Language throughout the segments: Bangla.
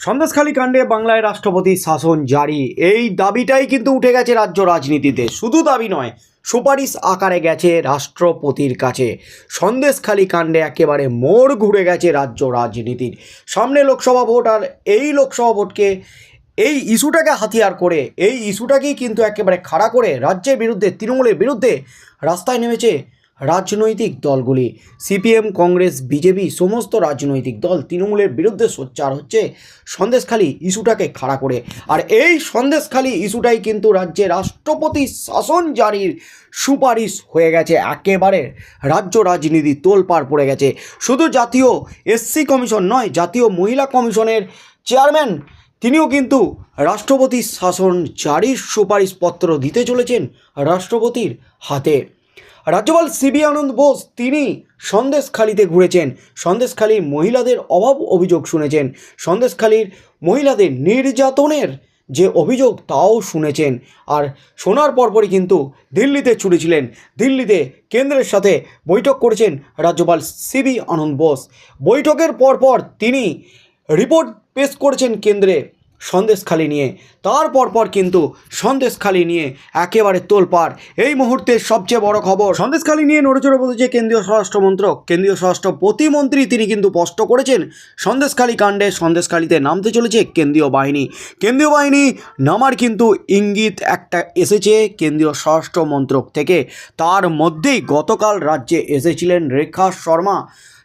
সন্দেশখালী কাণ্ডে বাংলায় রাষ্ট্রপতি শাসন জারি। এই দাবিটাই কিন্তু উঠে গেছে রাজ্য রাজনীতিতে। শুধু দাবি নয়, সুপারিশ আকারে গেছে রাষ্ট্রপতির কাছে। সন্দেশখালী কাণ্ডে একেবারে মোড় ঘুরে গেছে রাজ্য রাজনীতির। সামনে লোকসভা ভোট আর এই লোকসভা ভোটকে, এই ইস্যুটাকে হাতিয়ার করে, এই ইস্যুটাকেই কিন্তু একেবারে খাড়া করে রাজ্যের বিরুদ্ধে, তৃণমূলের বিরুদ্ধে রাস্তায় নেমেছে রাজনৈতিক দলগুলি। সিপিএম, কংগ্রেস, বিজেপি সমস্ত রাজনৈতিক দল তৃণমূলের বিরুদ্ধে সোচ্চার হচ্ছে। সন্দেশখালি ইস্যুটাকে খাড়া করে। আর এই সন্দেশখালি ইস্যুটাই কিন্তু রাজ্যে রাষ্ট্রপতি শাসন জারির সুপারিশ হয়ে গেছে। একেবারে রাজ্য রাজনীতি তোলপাড় পড়ে গেছে। শুধু জাতীয় এসসি কমিশন নয়, জাতীয় মহিলা কমিশনের চেয়ারম্যান, তিনিও কিন্তু রাষ্ট্রপতির শাসন জারির সুপারিশপত্র দিতে চলেছেন রাষ্ট্রপতির হাতে। রাজ্যপাল সিবি আনন্দ বোস তিনি সন্দেশখালিতে ঘুরেছেন। সন্দেশখালীর মহিলাদের অভাব অভিযোগ শুনেছেন। সন্দেশখালীর মহিলাদের নির্যাতনের যে অভিযোগ তাও শুনেছেন। আর শোনার পরপরই কিন্তু দিল্লিতে ছুটেছিলেন। দিল্লিতে কেন্দ্রের সাথে বৈঠক করেছেন রাজ্যপাল সিবি আনন্দ বোস। বৈঠকের পরপর তিনি রিপোর্ট পেশ করেছেন কেন্দ্রে। সন্দেশখালি নিয়ে। তারপর পর কিন্তু সন্দেশখালি নিয়ে একেবারে তোলপাড়। এই মুহূর্তে সবচেয়ে বড় খবর, সন্দেশখালি নিয়ে নড়েচড়ে বলেছে কেন্দ্রীয় স্বরাষ্ট্রমন্ত্রক কেন্দ্রীয় স্বরাষ্ট্র প্রতিমন্ত্রী তিনি কিন্তু স্পষ্ট করেছেন, সন্দেশখালি কাণ্ডে সন্দেশখালিতে নামতে চলেছে কেন্দ্রীয় বাহিনী। কেন্দ্রীয় বাহিনী নামার কিন্তু ইঙ্গিত একটা এসেছে কেন্দ্রীয় স্বরাষ্ট্র মন্ত্রক থেকে। তার মধ্যেই গতকাল রাজ্যে এসেছিলেন রেখা শর্মা।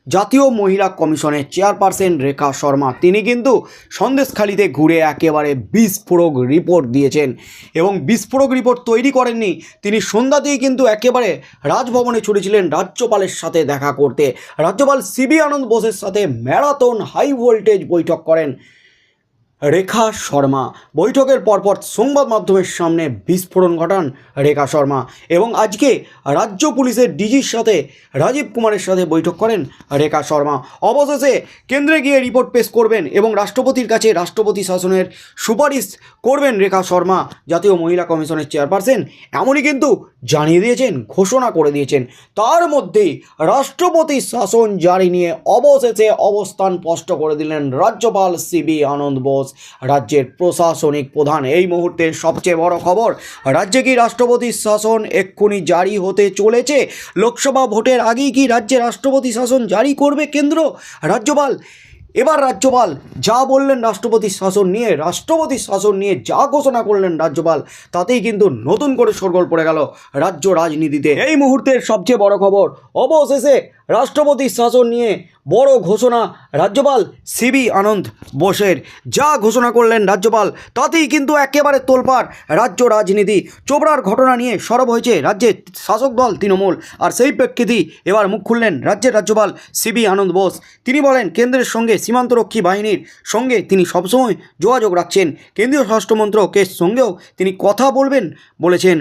জাতীয় মহিলা কমিশনের চেয়ারপারসন রেখা শর্মা। তিনি কিন্তু সন্দেশখালিতে ঘুরে একেবারে বিস্ফোরক রিপোর্ট দিয়েছেন এবং বিস্ফোরক রিপোর্ট তৈরি করেননি। তিনি সন্ধ্যাতেই কিন্তু একেবারে রাজভবনে ছুটেছিলেন রাজ্যপালের সাথে দেখা করতে। রাজ্যপাল সিবি আনন্দ বোসের সাথে ম্যারাথন হাই ভোল্টেজ বৈঠক করেন। রেখা শর্মা। বৈঠকের পরপর সংবাদ মাধ্যমের সামনে বিস্ফোরণ ঘটান রেখা শর্মা এবং আজকে রাজ্য পুলিশের ডিজির সাথে, রাজীব কুমারের সাথে বৈঠক করেন রেখা শর্মা। অবশেষে কেন্দ্রে গিয়ে রিপোর্ট পেশ করবেন এবং রাষ্ট্রপতির কাছে রাষ্ট্রপতি শাসনের সুপারিশ করবেন রেখা শর্মা। জাতীয় মহিলা কমিশনের চেয়ারপারসন এমনই কিন্তু জানিয়ে দিয়েছেন, ঘোষণা করে দিয়েছেন। তার মধ্যেই রাষ্ট্রপতি শাসন জারি নিয়ে অবশেষে অবস্থান স্পষ্ট করে দিলেন রাজ্যপাল সিবি আনন্দ বোস। রাজ্যের প্রশাসনিক প্রধান। এই মুহূর্তের সবচেয়ে বড় খবর, রাজ্যে কি রাষ্ট্রপতির শাসন এক্ষুনি জারি হতে চলেছে? লোকসভা ভোটের আগেই কি রাজ্যে রাষ্ট্রপতি শাসন জারি করবে কেন্দ্র? রাজ্যপাল, এবার রাজ্যপাল, যা বললেন রাষ্ট্রপতির শাসন নিয়ে রাষ্ট্রপতির শাসন নিয়ে যা ঘোষণা করলেন রাজ্যপাল, তাতেই কিন্তু নতুন করে সরগোল পড়ে গেল রাজ্য রাজনীতিতে। এই মুহূর্তের সবচেয়ে বড় খবর, অবশেষে রাষ্ট্রপতির শাসন নিয়ে বড় ঘোষণা রাজ্যপাল সিবি আনন্দ বোসের। যা ঘোষণা করলেন রাজ্যপাল, তাতেই কিন্তু একেবারে তোলপাড়। রাজ্য রাজনীতি, চোপড়ার ঘটনা নিয়ে সরব হয়েছে রাজ্যের শাসক দল তৃণমূল। আর সেই প্রেক্ষিতেই এবার মুখ খুললেন রাজ্যের রাজ্যপাল সিবি আনন্দ বোস। তিনি বলেন, কেন্দ্রের সঙ্গে সীমান্তরক্ষী বাহিনীর সঙ্গে তিনি সবসময় যোগাযোগ রাখছেন। কেন্দ্রীয় স্বরাষ্ট্রমন্ত্রকের সঙ্গেও তিনি কথা বলবেন বলেছেন।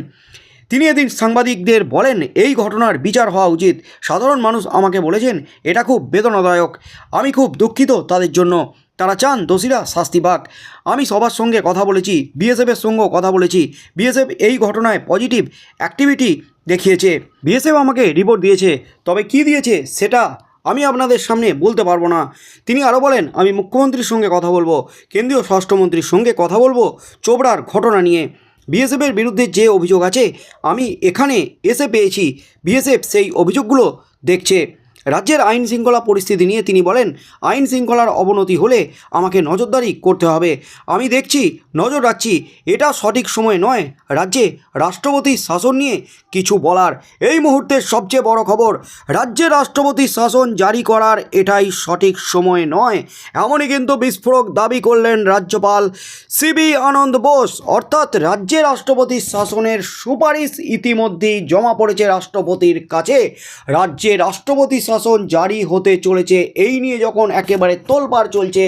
তিনি এদিন সাংবাদিকদের বলেন, এই ঘটনার বিচার হওয়া উচিত। সাধারণ মানুষ আমাকে বলেছেন, এটা খুব বেদনাদায়ক। আমি খুব দুঃখিত তাদের জন্য। তারা চান দোষীরা শাস্তি পাক। আমি সবার সঙ্গে কথা বলেছি, বিএসএফের সঙ্গেও কথা বলেছি। বিএসএফ এই ঘটনায় পজিটিভ অ্যাক্টিভিটি দেখিয়েছে। বিএসএফ আমাকে রিপোর্ট দিয়েছে। তবে কি দিয়েছে সেটা আমি আপনাদের সামনে বলতে পারব না। তিনি আরও বলেন, আমি মুখ্যমন্ত্রীর সঙ্গে কথা বলব, কেন্দ্রীয় স্বরাষ্ট্রমন্ত্রীর সঙ্গে কথা বলব চোপড়ার ঘটনা নিয়ে। বিএসএফের বিরুদ্ধে যে অভিযোগ আছে আমি এখানে এসে পেয়েছি। বিএসএফ সেই অভিযোগগুলো দেখছে। রাজ্যের আইন শৃঙ্খলা পরিস্থিতি নিয়ে তিনি বলেন, আইন শৃঙ্খলার অবনতি হলে আমাকে নজরদারি করতে হবে। আমি দেখছি, নজর রাখছি, এটা সঠিক সময় নয়। রাজ্যে রাষ্ট্রপতির শাসন নিয়ে কিছু বলার। এই মুহূর্তের সবচেয়ে বড় খবর, রাজ্যে রাষ্ট্রপতির শাসন জারি করার এটাই সঠিক সময় নয়। এমনই কিন্তু বিস্ফোরক দাবি করলেন রাজ্যপাল সিবি আনন্দ বোস। অর্থাৎ রাজ্যে রাষ্ট্রপতির শাসনের সুপারিশ ইতিমধ্যেই জমা পড়েছে রাষ্ট্রপতির কাছে। রাজ্যে রাষ্ট্রপতি জারি হতে চলেছে। এই নিয়ে যখন একেবারে তোলপাড় চলছে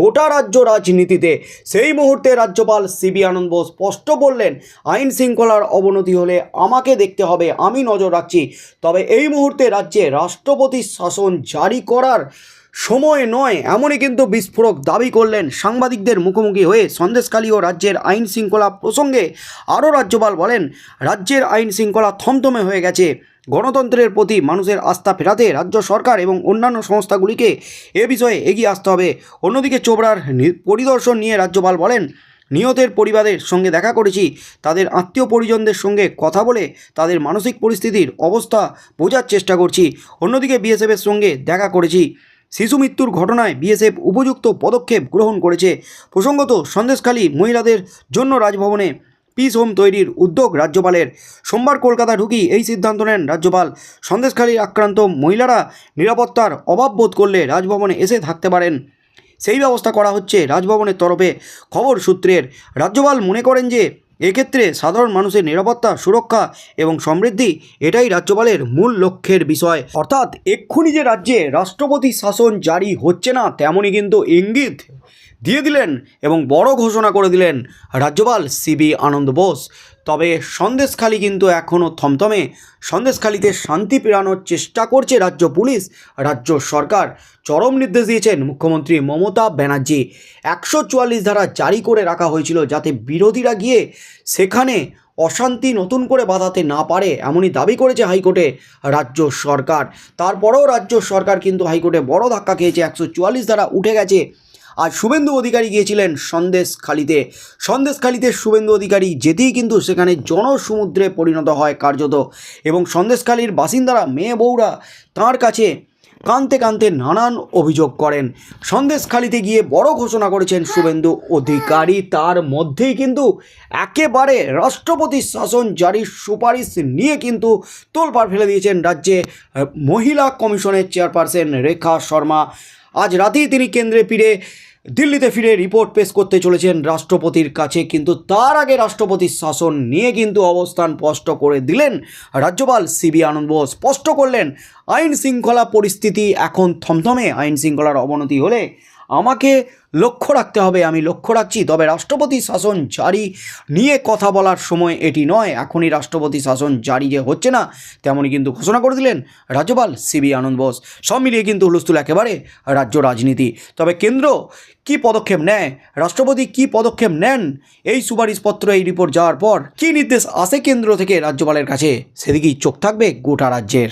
গোটা রাজ্য রাজনীতিতে, সেই মুহূর্তে রাজ্যপাল সিবি আনন্দ বোস স্পষ্ট বললেন, আইন শৃঙ্খলার অবনতি হলে আমাকে দেখতে হবে, আমি নজর রাখছি। তবে এই মুহূর্তে রাজ্যে রাষ্ট্রপতির শাসন জারি করার সময় নয়, এমনই কিন্তু বিস্ফোরক দাবি করলেন সাংবাদিকদের মুখোমুখি হয়ে সন্দেশখালী ও রাজ্যের আইন শৃঙ্খলা প্রসঙ্গে আরও রাজ্যপাল বলেন, রাজ্যের আইন শৃঙ্খলা থমথমে হয়ে গেছে। গণতন্ত্রের প্রতি মানুষের আস্থা ফেরাতে রাজ্য সরকার এবং অন্যান্য সংস্থাগুলিকে এ বিষয়ে এগিয়ে আসতে হবে। অন্যদিকে চোপড়ার পরিদর্শন নিয়ে রাজ্যপাল বলেন, নিহতের পরিবারের সঙ্গে দেখা করেছি, তাদের আত্মীয় পরিজনদের সঙ্গে কথা বলে তাদের মানসিক পরিস্থিতির অবস্থা বোঝার চেষ্টা করছি। অন্যদিকে বিএসএফের সঙ্গে দেখা করেছি। শিশু মৃত্যুর ঘটনায় বিএসএফ উপযুক্ত পদক্ষেপ গ্রহণ করেছে। প্রসঙ্গত, সন্দেশখালী মহিলাদের জন্য রাজভবনে পিস হোম তৈরির উদ্যোগ রাজ্যপালের। সোমবার কলকাতা ঢুকি এই সিদ্ধান্ত নেন রাজ্যপাল। সন্দেশখালীর আক্রান্ত মহিলারা নিরাপত্তার অভাব বোধ করলে রাজভবনে এসে থাকতে পারেন। সেই ব্যবস্থা করা হচ্ছে রাজভবনের তরফে। খবর সূত্রের, রাজ্যপাল মনে করেন যে এক্ষেত্রে সাধারণ মানুষের নিরাপত্তা, সুরক্ষা এবং সমৃদ্ধি এটাই রাজ্যপালের মূল লক্ষ্যের বিষয়। অর্থাৎ এক্ষুনি যে রাজ্যে রাষ্ট্রপতি শাসন জারি হচ্ছে না, তেমনই কিন্তু ইঙ্গিত দিয়ে দিলেন এবং বড় ঘোষণা করে দিলেন রাজ্যপাল সিবি আনন্দ বোস। তবে সন্দেশখালি কিন্তু এখনও থমথমে। সন্দেশখালিতে শান্তি ফেরানোর চেষ্টা করছে রাজ্য পুলিশ, রাজ্য সরকার। চরম নির্দেশ দিয়েছেন মুখ্যমন্ত্রী মমতা ব্যানার্জি। একশো চুয়াল্লিশ ধারা জারি করে রাখা হয়েছিল যাতে বিরোধীরা গিয়ে সেখানে অশান্তি নতুন করে বাঁধাতে না পারে, এমনই দাবি করেছে হাইকোর্টে রাজ্য সরকার। তারপরেও রাজ্য সরকার কিন্তু হাইকোর্টে বড় ধাক্কা খেয়েছে। একশো চুয়াল্লিশ ধারা উঠে গেছে। আর শুভেন্দু অধিকারী গিয়েছিলেন সন্দেশখালিতে। সন্দেশখালিতে শুভেন্দু অধিকারী যেতেই কিন্তু সেখানে জনসমুদ্রে পরিণত হয় কার্যত এবং সন্দেশখালির বাসিন্দারা, মেয়ে বউরা তাঁর কাছে কানতে কানতে নানান অভিযোগ করেন। সন্দেশখালিতে গিয়ে বড় ঘোষণা করেছেন শুভেন্দু অধিকারী। তার মধ্যেই কিন্তু একেবারে রাষ্ট্রপতি শাসন জারির সুপারিশ নিয়ে কিন্তু তোলপাড় ফেলে দিয়েছেন রাজ্যে মহিলা কমিশনের চেয়ারপারসন রেখা শর্মা। আজ রাতেই তিনি কেন্দ্রে ফিরে দিল্লিতে ফিরে রিপোর্ট পেশ করতে চলেছেন রাষ্ট্রপতির কাছে, কিন্তু তার আগে রাষ্ট্রপতির শাসন নিয়ে কিন্তু অবস্থান স্পষ্ট করে দিলেন রাজ্যপাল সিবি আনন্দ বোস। স্পষ্ট করলেন, আইন শৃঙ্খলা পরিস্থিতি এখন থমথমে। আইন শৃঙ্খলার অবনতি হলে আমাকে লক্ষ্য রাখতে হবে, আমি লক্ষ্য রাখছি। তবে রাষ্ট্রপতি শাসন জারি নিয়ে কথা বলার সময় এটি নয়। এখনই রাষ্ট্রপতি শাসন জারি যে হচ্ছে না, তেমনই কিন্তু ঘোষণা করে দিলেন রাজ্যপাল সিবি আনন্দ বোস। সব মিলিয়ে কিন্তু হুলস্থুল একেবারে রাজ্য রাজনীতি। তবে কেন্দ্র কি পদক্ষেপ নেয়? রাষ্ট্রপতি কি পদক্ষেপ নেন? এই সুপারিশপত্র, এই রিপোর্ট যাওয়ার পর কি নির্দেশ আসে কেন্দ্র থেকে রাজ্যপালের কাছে? সেদিকেই চোখ থাকবে গোটা রাজ্যের।